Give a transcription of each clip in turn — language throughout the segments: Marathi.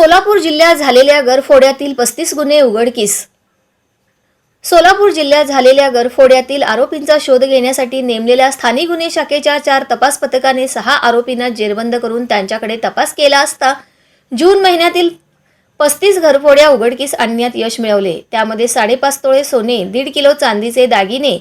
सोलापूर जिल्ह्यात झालेल्या गरफोड्यातील पस्तीस गुन्हे उघडकीस. सोलापूर जिल्ह्यात झालेल्या गरफोड्यातील आरोपींचा शोध घेण्यासाठी नेमलेल्या स्थानिक गुन्हे शाखेच्या चार तपास पथकाने सहा आरोपींना जेरबंद करून त्यांच्याकडे तपास केला असता जून महिन्यातील पस्तीस घरफोड्या उघडकीस आणण्यात यश मिळवले. त्यामध्ये साडेपाच तोळे सोने दीड किलो चांदीचे दागिने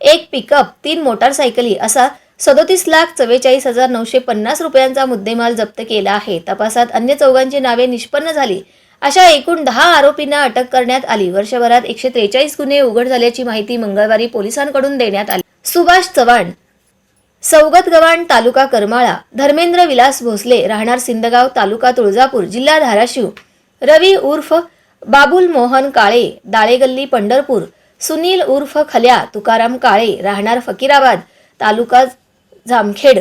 एक पिकअप तीन मोटारसायकली असा सदोतीस लाख चव्वेचाळीस हजार नऊशे पन्नास रुपयांचा मुद्देमाल जप्त केला आहे. तपासात अन्य चौघांची नावे निष्पन्न झाली. अशा एकूण दहा आरोपींना अटक करण्यात आली. वर्षभरात एकशे त्रेचाळीस गुन्हे उघड झाल्याची माहिती मंगळवारी पोलिसांकडून देण्यात आली. सुभाष चव्हाण सौगत गव्हाण तालुका करमाळा धर्मेंद्र विलास भोसले राहणार सिंदगाव तालुका तुळजापूर जिल्हा धाराशिव रवी उर्फ बाबुल मोहन काळे दाळेगल्ली पंढरपूर सुनील उर्फ खल्या तुकाराम काळे राहणार फकीराबाद तालुका जामखेड.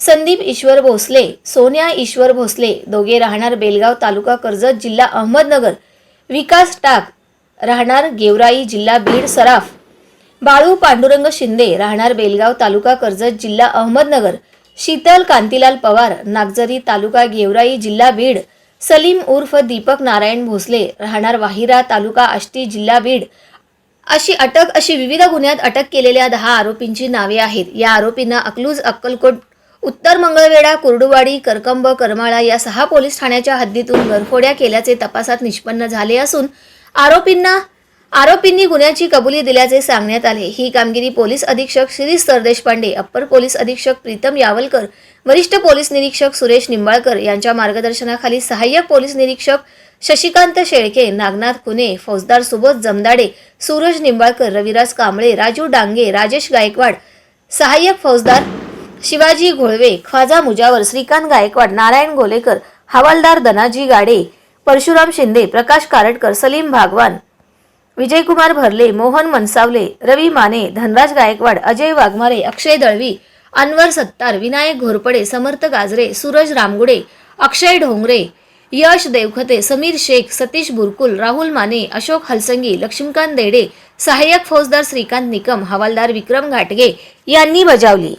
संदीप ईश्वर भोसले सोन्या ईश्वर भोसले दोघे राहणार बेलगाव तालुका कर्जत जिल्हा अहमदनगर. विकास टाक राहणार गेवराई जिल्हा बीड सराफ. बाळू पांडुरंग शिंदे राहणार बेलगाव तालुका कर्जत जिल्हा अहमदनगर. शीतल कांतीलाल पवार नागझरी तालुका गेवराई जिल्हा बीड. सलीम उर्फ दीपक नारायण भोसले राहणार वाहिरा तालुका आष्टी जिल्हा बीड. अशी अटक अशी विविध गुन्ह्यात अटक केलेल्या दहा आरोपींची नावे आहेत. या आरोपींना अकलूज अक्कलकोट उत्तर मंगळवेढा कुर्डुवाडी करकंब करमाळा या सहा पोलीस ठाण्याच्या हद्दीतून घरफोड्या केल्याचे तपासात निष्पन्न झाले असून आरोपींना आरोपींनी गुन्ह्याची कबुली दिल्याचे सांगण्यात आले. ही कामगिरी पोलीस अधीक्षक श्री सरदेशपांडे अप्पर पोलीस अधीक्षक प्रीतम यावलकर वरिष्ठ पोलीस निरीक्षक सुरेश निंबाळकर यांच्या मार्गदर्शनाखाली सहाय्यक पोलीस निरीक्षक शशिकांत शेळके नागनाथ कुने फौजदार सुबोध जमदाडे सूरज निंबाळकर रविराज कांबळे राजू डांगे राजेश गायकवाड सहाय्यक फौजदार शिवाजी घोळवे ख्वाजा मुजावर श्रीकांत गायकवाड नारायण गोलेकर हवालदार धनाजी गाडे परशुराम शिंदे प्रकाश कारटकर सलीम भागवान विजयकुमार भरले मोहन मनसावले रवी माने धनराज गायकवाड अजय वाघमारे अक्षय दळवी अनवर सत्तार विनायक घोरपडे समर्थ गाजरे सूरज रामगुडे अक्षय ढोंगरे यश देवखते समीर शेख सतीश बुरकुल राहुल माने अशोक हलसंगी लक्ष्मीकांत देडे सहाय्यक फौजदार श्रीकांत निकम हवालदार विक्रम घाटगे यांनी बजावली.